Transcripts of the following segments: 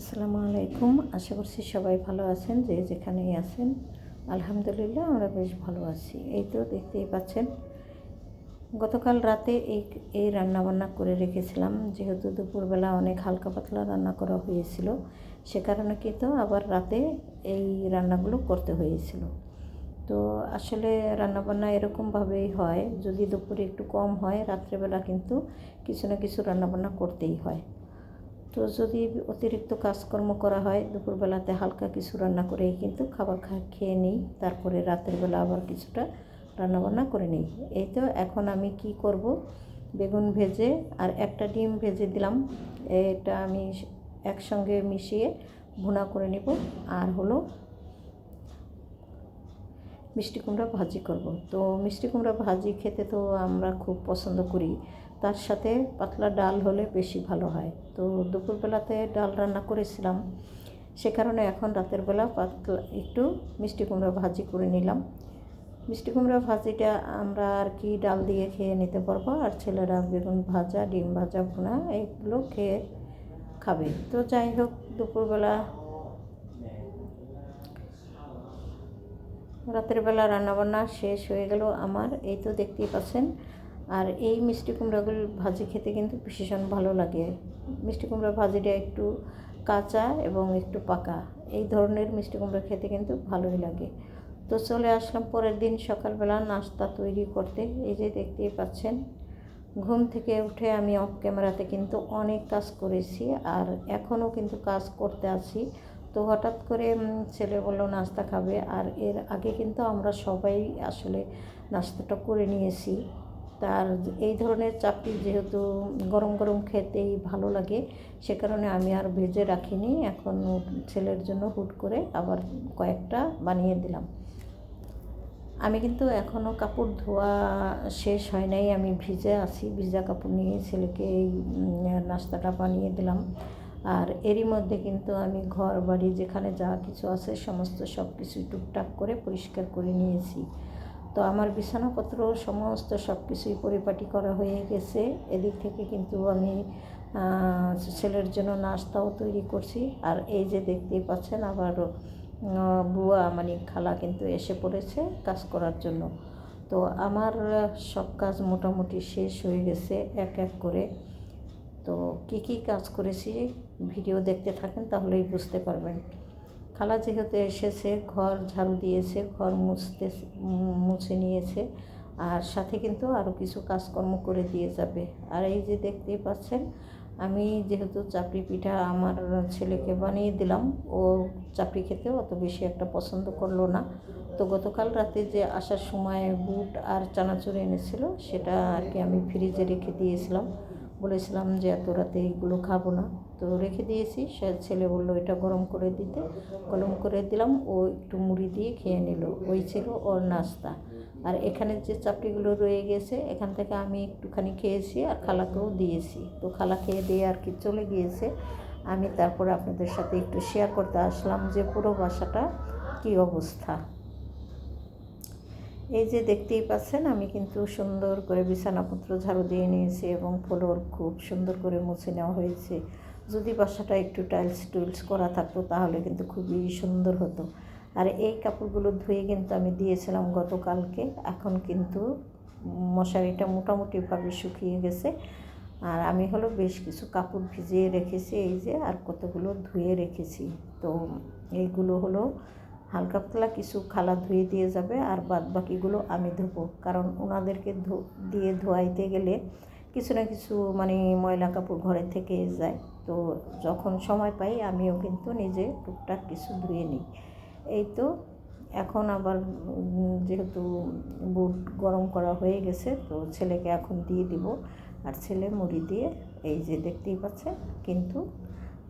আসসালামু আলাইকুম। আশা করছি সবাই ভালো আছেন, যে যেখানেই আছেন। আলহামদুলিল্লাহ আমরা বেশ ভালো আছি। এই তো দেখতেই পাচ্ছেন, গতকাল রাতে এই এই রান্নাবান্না করে রেখেছিলাম। যেহেতু দুপুরবেলা অনেক হালকা পাতলা রান্না করা হয়েছিল, সে কারণে কিন্তু আবার রাতে এই রান্নাগুলো করতে হয়েছিল। তো আসলে রান্নাবান্না এরকমভাবেই হয়। যদি দুপুরে একটু কম হয়, রাত্রেবেলা কিন্তু কিছু না কিছু রান্নাবান্না করতেই হয়। তো যদি অতিরিক্ত কাজকর্ম করা হয়, দুপুরবেলাতে হালকা কিছু রান্না করেই কিন্তু খাবার খেয়ে নিই। তারপরে রাতের বেলা আবার কিছুটা রান্নাবান্না করে নিই। এই তো এখন আমি কি করব? বেগুন ভেজে আর একটা ডিম ভেজে দিলাম। এটা আমি একসঙ্গে মিশিয়ে ভুনা করে নেব। আর হলো মিষ্টি কুমড়া ভাজি করব। তো মিষ্টি কুমড়া ভাজি খেতে তো আমরা খুব পছন্দ করি। তার সাথে পাতলা ডাল হলে বেশি ভালো হয়। তো দুপুরবেলাতে ডাল রান্না করেছিলাম। সে কারণে এখন রাতের বেলা পাতলা একটু মিষ্টি কুমড়া ভাজি করে নিলাম। মিষ্টি কুমড়া ভাজিটা আমরা আর কি ডাল দিয়ে খেয়ে নিতে পারব। আর ছেলেরা বেগুন ভাজা, ডিম ভাজা, ভুনা এইগুলো খেয়ে খাবে। তো যাই হোক, দুপুরবেলা রাতের বেলা রান্নাবান্না শেষ হয়ে গেল আমার। এই তো দেখতেই পাচ্ছেন আর এই মিষ্টি কুমড়াগুলো ভাজি খেতে কিন্তু ভীষণ ভালো লাগে। মিষ্টি কুমড়া ভাজিটা একটু কাঁচা এবং একটু পাকা, এই ধরনের মিষ্টি কুমড়া খেতে কিন্তু ভালোই লাগে। তো চলে আসলাম পরের দিন সকালবেলা নাস্তা তৈরি করতে, এই যে দেখতেই পাচ্ছেন, ঘুম থেকে উঠে আমি অফ ক্যামেরাতে কিন্তু অনেক কাজ করেছি আর এখনও কিন্তু কাজ করতে আছি। তো হঠাৎ করে ছেলে বলল, নাস্তা খাবে। আর এর আগে কিন্তু আমরা সবাই আসলে নাস্তাটা করে নিয়েছি। তার এই ধরনের চাপটি যেহেতু গরম গরম খেতেই ভালো লাগে, সে কারণে আমি আর ভেজে রাখিনি। এখন ছেলের জন্য হুট করে আবার কয়েকটা বানিয়ে দিলাম। আমি কিন্তু এখনও কাপড় ধোয়া শেষ হয় নাই, আমি ভিজে আছি, ভিজা কাপড় নিয়ে ছেলেকে এই নাস্তাটা বানিয়ে দিলাম। আর এরই মধ্যে কিন্তু আমি ঘর বাড়ি যেখানে যা কিছু আছে, সমস্ত সব কিছুই টুকটাক করে পরিষ্কার করে নিয়েছি। তো আমার বিছানাপত্র, সমস্ত সব কিছুই পরিপাটি করা হয়ে গেছে। এদিক থেকে কিন্তু আমি ছেলের জন্য নাস্তাও তৈরি করছি। আর এই যে দেখতেই পাচ্ছেন, আবার বুয়া মানে খালা কিন্তু এসে পড়েছে কাজ করার জন্য। তো আমার সব কাজ মোটামুটি শেষ হয়ে গেছে এক এক করে। তো কী কী কাজ করেছি, ভিডিও দেখতে থাকেন তাহলেই বুঝতে পারবেন। খালা যেহেতু এসেছে, ঘর ঝাড়ু দিয়েছে, ঘর মুছতে, মুছে নিয়েছে, আর সাথে কিন্তু আরও কিছু কাজকর্ম করে দিয়ে যাবে। আর এই যে দেখতেই পাচ্ছেন, আমি যেহেতু চাপড়ি পিঠা আমার ছেলেকে বানিয়ে দিলাম, ও চাপড়ি খেতে অত বেশি একটা পছন্দ করল না। তো গতকাল রাতে যে আসার সময় বুট আর চানাচুর এনেছিল, সেটা আর কি আমি ফ্রিজে রেখে দিয়েছিলাম। বলেছিলাম যে এত রাতে এইগুলো খাব না। তো রেখে দিয়েছি। সে ছেলে বলল, এটা গরম করে দিতে। গরম করে দিলাম, ও একটু মুড়ি দিয়ে খেয়ে নিল। ওই ছিল ওর নাস্তা। আর এখানে যে চাপড়িগুলো রয়ে গেছে, এখান থেকে আমি একটুখানি খেয়েছি আর খালাকেও দিয়েছি। তো খালা খেয়ে দিয়ে আর কি চলে গিয়েছে। আমি তারপর আপনাদের সাথে একটু শেয়ার করতে আসলাম যে পুরো বাসাটা কী অবস্থা। এই যে দেখতেই পাচ্ছেন, আমি কিন্তু সুন্দর করে বিছানাপত্র ঝাড়ু দিয়ে নিয়েছি এবং ফ্লোর খুব সুন্দর করে মুছে নেওয়া হয়েছে। যদি বাসাটা একটু টাইলস টুইলস করা থাকতো, তাহলে কিন্তু খুবই সুন্দর হতো। আর এই কাপড়গুলো ধুয়ে কিন্তু আমি দিয়েছিলাম গতকালকে। এখন কিন্তু মশারিটা মোটামুটিভাবে শুকিয়ে গেছে। আর আমি হলো বেশ কিছু কাপড় ভিজিয়ে রেখেছি, এই যে, আর কতগুলো ধুয়ে রেখেছি। তো এইগুলো হলো হালকা পাতলা কিছু খালা ধুয়ে দিয়ে যাবে, আর বাদ বাকিগুলো আমি ধোবো। কারণ ওনাদেরকে দিয়ে ধোয়াইতে গেলে কিছু না কিছু মানে ময়লা কাপড় ঘরে থেকে যায়। তো যখন সময় পাই, আমিও কিন্তু নিজে টুকটাক কিছু ধুয়ে নিই। এই তো এখন আবার যেহেতু বুট গরম করা হয়ে গেছে, তো ছেলেকে এখন দিয়ে দিব। আর ছেলে মুড়ি দিয়ে, এই যে দেখতেই পাচ্ছে কিন্তু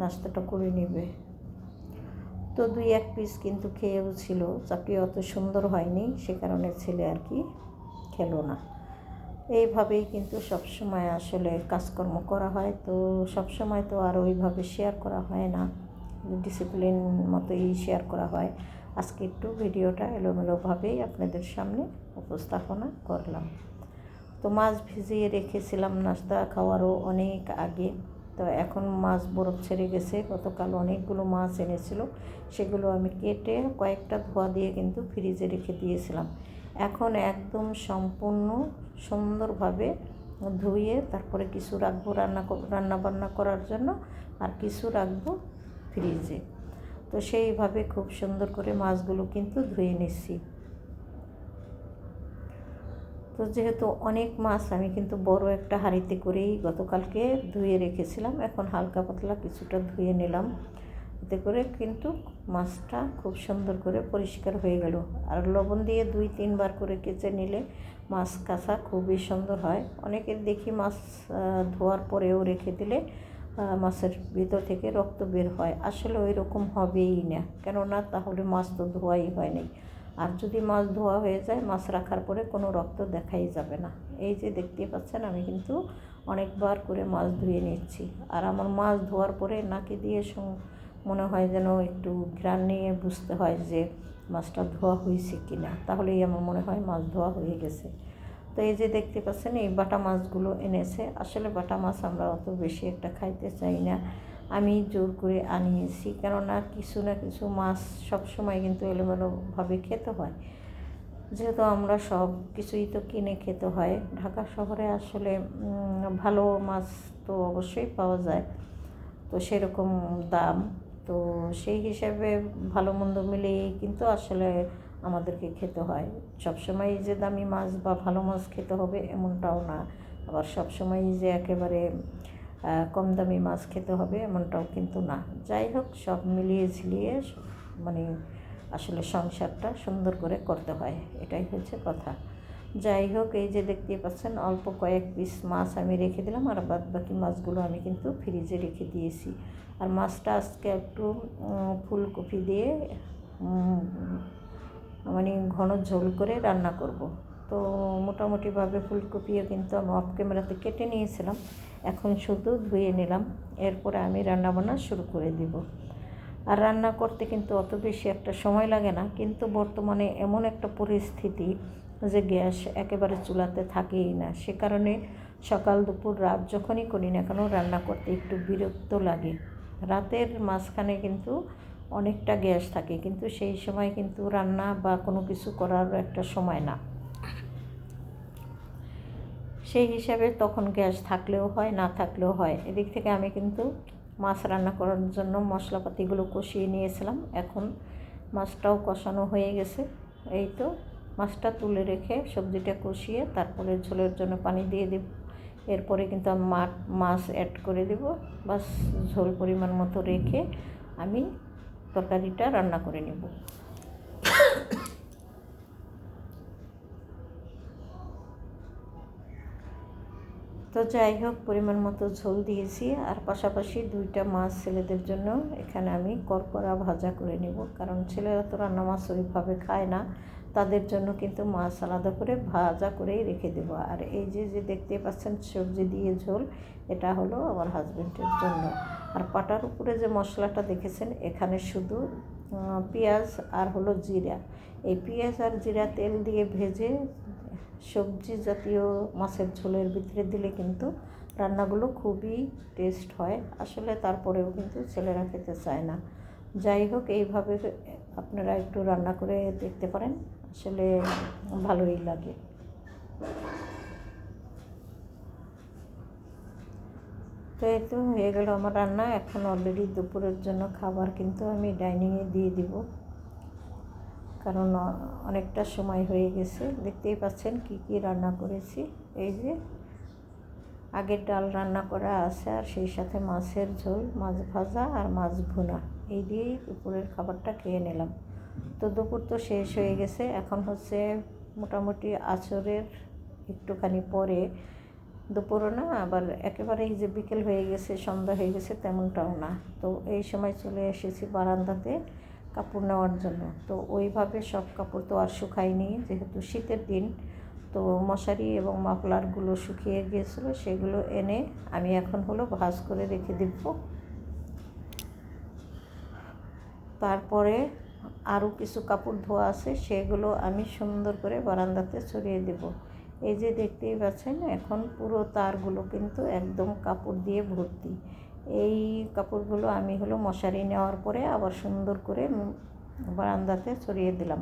নাস্তাটা করে নেবে। তো দুই এক পিস কিন্তু খেয়েও ছিল চাকরি অত সুন্দর হয়নি, সে কারণে ছেলে আর কি খেলো না। এইভাবেই কিন্তু সবসময় আসলে কাজকর্ম করা হয়। তো সবসময় তো আর ওইভাবে শেয়ার করা হয় না। ডিসিপ্লিন মতোই শেয়ার করা হয়। আজকে একটু ভিডিওটা এলোমেলোভাবেই আপনাদের সামনে উপস্থাপনা করলাম। তো মাছ ভিজিয়ে রেখেছিলাম নাস্তা খাওয়ারও অনেক আগে। তো এখন মাছ বরফ ছেড়ে গেছে। গতকাল অনেকগুলো মাছ এনেছিল। সেগুলো আমি কেটে কয়েকটা ধোয়া দিয়ে কিন্তু ফ্রিজে রেখে দিয়েছিলাম। এখন একদম সম্পূর্ণ সুন্দরভাবে ধুয়ে তারপরে কিছু রাখব রান্না রান্না বান্না করার জন্য আর কিছু রাখব ফ্রিজে তো সেইভাবে খুব সুন্দর করে মাছগুলো কিন্তু ধুয়ে নিচ্ছি। তো যেহেতু অনেক মাছ, আমি কিন্তু বড় একটা হাঁড়িতে করেই গতকালকে ধুয়ে রেখেছিলাম, এখন হালকা পাতলা কিছুটা ধুয়ে নিলাম। এতে করে কিন্তু মাছটা খুব সুন্দর করে পরিষ্কার হয়ে গেল। আর লবণ দিয়ে দুই, তিনবার করে কেচে নিলে মাছ কাঁচা খুবই সুন্দর হয়। অনেকের দেখি মাছ ধোয়ার পরেও রেখে দিলে মাছের ভিতর থেকে রক্ত বের হয়। আসলে ওই রকম হবেই না। কেননা তাহলে মাছ তো ধোয়াই হয় নাই। আর যদি মাছ ধোয়া হয়ে যায়, মাছ রাখার পরে কোনো রক্ত দেখাই যাবে না। এই যে দেখতে পাচ্ছেন, আমি কিন্তু অনেকবার করে মাছ ধুয়ে নিচ্ছি। আর আমার মাছ ধোয়ার পরে নাকি দিয়ে মনে হয় যেন একটু ঘ্রাণ নিয়ে বুঝতে হয় যে মাছটা ধোয়া হয়েছে কি না তাহলেই আমার মনে হয় মাছ ধোয়া হয়ে গেছে। তো এই যে দেখতে পাচ্ছেন, এই বাটা মাছগুলো এনেছে। আসলে বাটা মাছ আমরা অত বেশি একটা খাইতে চাই না। আমি জোর করে আনিয়েছি, কেননা কিছু না কিছু মাছ সবসময় কিন্তু এলোমেলোভাবে খেতে হয়। যেহেতু আমরা সব কিছুই তো কিনে খেতে হয়, ঢাকা শহরে আসলে ভালো মাছ তো অবশ্যই পাওয়া যায়। তো সেরকম দাম। তো সেই হিসাবে ভালো মন্দ মিলিয়েই কিন্তু আসলে আমাদেরকে খেতে হয়। সবসময় যে দামি মাছ বা ভালো মাছ খেতে হবে এমনটাও না। আবার সবসময় যে একেবারে কম দামি মাছ খেতে হবে এমনটাও কিন্তু না। যাই হোক, সব মিলিয়ে ঝিলিয়ে মানে আসলে সংসারটা সুন্দর করে করতে হয়। এটাই হচ্ছে কথা। যাই হোক, এই যে দেখতে পাচ্ছেন, অল্প কয়েক পিস মাছ আমি রেখে দিলাম, আর বাদ বাকি মাছগুলো আমি কিন্তু ফ্রিজে রেখে দিয়েছি। আর মাছটা আজকে একটু ফুলকপি দিয়ে মানে ঘন ঝোল করে রান্না করব। তো মোটামুটিভাবে ফুলকপিও কিন্তু আমি অফ ক্যামেরাতে কেটে নিয়েছিলাম, এখন শুধু ধুয়ে নিলাম, এরপরে আমি রান্নাবান্না শুরু করে দিব। আর রান্না করতে কিন্তু অত বেশি একটা সময় লাগে না, কিন্তু বর্তমানে এমন একটা পরিস্থিতি যে গ্যাস একেবারে চুলাতে থাকেই না, সে কারণে সকাল, দুপুর, রাত যখনই করি না কেন রান্না করতে একটু বিরক্ত লাগে। রাতের মাঝখানে কিন্তু অনেকটা গ্যাস থাকে, কিন্তু সেই সময় কিন্তু রান্না বা কোনো কিছু করার একটা সময় না। সেই হিসাবে তখন গ্যাস থাকলেও হয়, না থাকলেও হয়। এদিক থেকে আমি কিন্তু মাছ রান্না করার জন্য মশলাপাতিগুলো কষিয়ে নিয়েছিলাম। এখন মাছটাও কষানো হয়ে গেছে। এই তো মাছটা তুলে রেখে সবজিটা কষিয়ে তারপরে ঝোলের জন্য পানি দিয়ে দেব। এরপরে কিন্তু আমি মাঠ মাছ অ্যাড করে দেব। বাস ঝোল পরিমাণ মতো রেখে আমি তরকারিটা রান্না করে নেব। তো যাই হোক, পরিমাণ মতো ঝোল দিয়েছি। আর পাশাপাশি দুইটা মাছ ছেলেদের জন্য এখানে আমি করকরা ভাজা করে নেব। কারণ ছেলেরা তো রান্না মাছ ওইভাবে খায় না। তাদের জন্য কিন্তু মাছ আলাদা করে ভাজা করেই রেখে দেবো। আর এই যে যে দেখতে পাচ্ছেন সবজি দিয়ে ঝোল, এটা হলো আমার হাজব্যান্ডের জন্য। আর পাটার উপরে যে মশলাটা দেখেছেন, এখানে শুধু পেঁয়াজ আর হলো জিরা। এই পেঁয়াজ আর জিরা তেল দিয়ে ভেজে সবজি জাতীয় মাছের ঝোলের ভিতরে দিলে কিন্তু রান্নাগুলো খুবই টেস্ট হয়। আসলে তারপরেও কিন্তু ছেলেরা খেতে চায় না। যাই হোক, এইভাবে আপনারা একটু রান্না করে দেখতে পারেন। আসলে ভালোই লাগে। তো এই তো হয়ে গেল আমার রান্না। এখন অলরেডি দুপুরের জন্য খাবার কিন্তু আমি ডাইনিংয়ে দিয়ে দিব। কারণ অনেকটা সময় হয়ে গেছে। দেখতেই পাচ্ছেন কি কি রান্না করেছি। এই যে, আগের ডাল রান্না করা আছে আর সেই সাথে মাছের ঝোল, মাছ ভাজা আর মাছ ভুনা। এই দিয়েই দুপুরের খাবারটা খেয়ে নিলাম। তো দুপুর তো শেষ হয়ে গেছে। এখন হচ্ছে মোটামুটি আচরের একটুখানি পরে দুপুরও না, আবার একেবারেই যে বিকেল হয়ে গেছে, সন্ধ্যা হয়ে গেছে তেমনটাও না। তো এই সময় চলে এসেছি বারান্দাতে কাপড় নেওয়ার জন্য। তো ওইভাবে সব কাপড় তো আর শুকায়নি, যেহেতু শীতের দিন। তো মশারি এবং মাফলারগুলো শুকিয়ে গিয়েছিল, সেগুলো এনে আমি এখন হলো ভাজ করে রেখে দিব। তারপরে আরও কিছু কাপড় ধোয়া আছে, সেগুলো আমি সুন্দর করে বারান্দাতে ছড়িয়ে দেব। এই যে দেখতেই পাচ্ছেন, এখন পুরো তারগুলো কিন্তু একদম কাপড় দিয়ে ভর্তি। এই কাপড়গুলো আমি হলো মশারি নেওয়ার পরে আবার সুন্দর করে বারান্দাতে ছড়িয়ে দিলাম।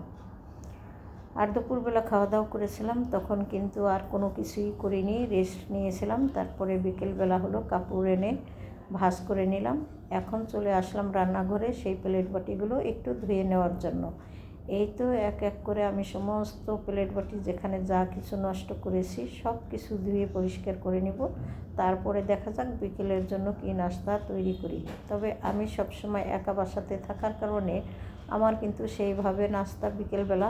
আর দুপুরবেলা খাওয়া দাওয়া করেছিলাম, তখন কিন্তু আর কোনো কিছুই করিনি, রেস্ট নিয়েছিলাম। তারপরে বিকেলবেলা হলো কাপড় এনে ভাজ করে নিলাম। এখন চলে আসলাম রান্নাঘরে সেই প্লেট বাটিগুলো একটু ধুয়ে নেওয়ার জন্য। এই তো এক এক করে আমি সমস্ত প্লেট বাটি যেখানে যা কিছু নষ্ট করেছি সব কিছু ধুয়ে পরিষ্কার করে নিব। তারপরে দেখা যাক বিকেলের জন্য কী নাস্তা তৈরি করি। তবে আমি সবসময় একা বাসাতে থাকার কারণে আমার কিন্তু সেইভাবে নাস্তা বিকেলবেলা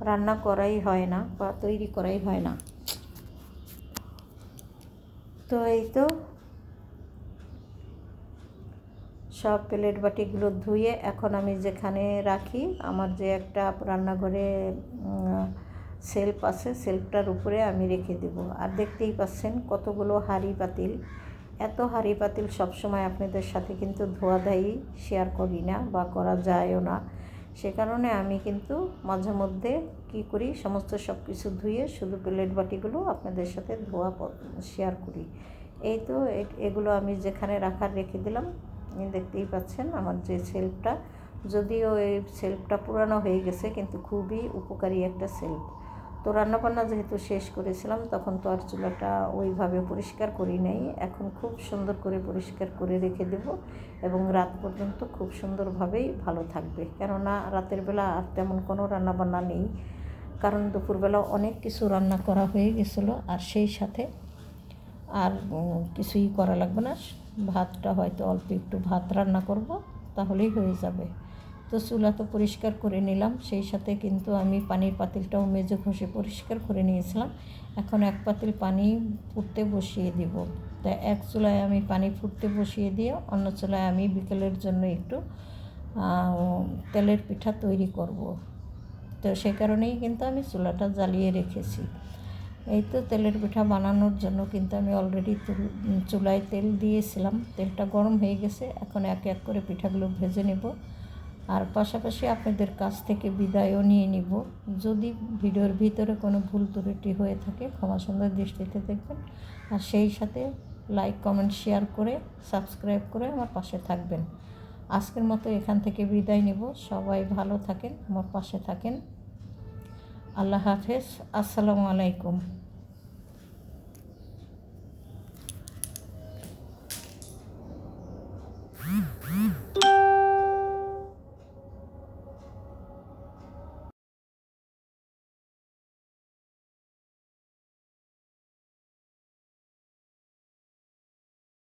রান্না করাই হয় না বা তৈরি করাই হয় না। তো এই তো। সব প্লেট বাটিগুলো ধুয়ে এখন আমি যেখানে রাখি, আমার যে একটা রান্নাঘরে সেলফ আছে, সেলফটার উপরে আমি রেখে দেব। আর দেখতেই পাচ্ছেন কতগুলো হাঁড়ি পাতিল। এত হাঁড়ি পাতিল সবসময় আপনাদের সাথে কিন্তু ধোয়াধাই শেয়ার করি না বা করা যায়ও না। সে কারণে আমি কিন্তু মাঝে মধ্যে কী করি? সমস্ত সব কিছু ধুয়ে শুধু প্লেট বাটিগুলো আপনাদের সাথে ধোয়া শেয়ার করি। এই তো এগুলো আমি যেখানে রাখার রেখে দিলাম। দেখতেই পাচ্ছেন আমার যে সেলফটা। যদিও এই সেলফটা পুরানো হয়ে গেছে, কিন্তু খুবই উপকারী একটা সেলফ। তো রান্নাবান্না যেহেতু শেষ করেছিলাম, তখন তো আর চুলাটা ওইভাবে পরিষ্কার করি নাই। এখন খুব সুন্দর করে পরিষ্কার করে রেখে দেব এবং রাত পর্যন্ত খুব সুন্দরভাবেই ভালো থাকবে। কেননা রাতের বেলা আর তেমন কোনো রান্নাবান্না নেই। কারণ দুপুরবেলা অনেক কিছু রান্না করা হয়ে গেছিল আর সেই সাথে আর কিছুই করা লাগবে না। ভাতটা হয়তো অল্প একটু ভাত রান্না করব, তাহলেই হয়ে যাবে। তো চুলা তো পরিষ্কার করে নিলাম, সেই সাথে কিন্তু আমি পানির পাতিলটাও মেজে ঘষে পরিষ্কার করে নিয়েছিলাম। এখন এক পাতিল পানি ফুটতে বসিয়ে দিব। তা এক চুলায় আমি পানি ফুটতে বসিয়ে দিয়ে অন্য চুলায় আমি বিকেলের জন্য একটু তেলের পিঠা তৈরি করব। তো সে কারণেই কিন্তু আমি চুলাটা জ্বালিয়ে রেখেছি। এই তো তেলের পিঠা বানানোর জন্য কিন্তু আমি অলরেডি চুলায় তেল দিয়েছিলাম। তেলটা গরম হয়ে গেছে, এখন এক এক করে পিঠাগুলো ভেজে নেব। আর পাশাপাশি আপনাদের কাছ থেকে বিদায়ও নিয়ে নিব। যদি ভিডিওর ভিতরে কোনো ভুল ত্রুটি হয়ে থাকে, ক্ষমা সুন্দর দৃষ্টিতে দেখবেন। আর সেই সাথে লাইক কমেন্ট শেয়ার করে সাবস্ক্রাইব করে আমার পাশে থাকবেন। আজকের মতো এখান থেকে বিদায় নেব। সবাই ভালো থাকেন, আমার পাশে থাকেন। আল্লাহ হাফেজ। আসসালামু আলাইকুম।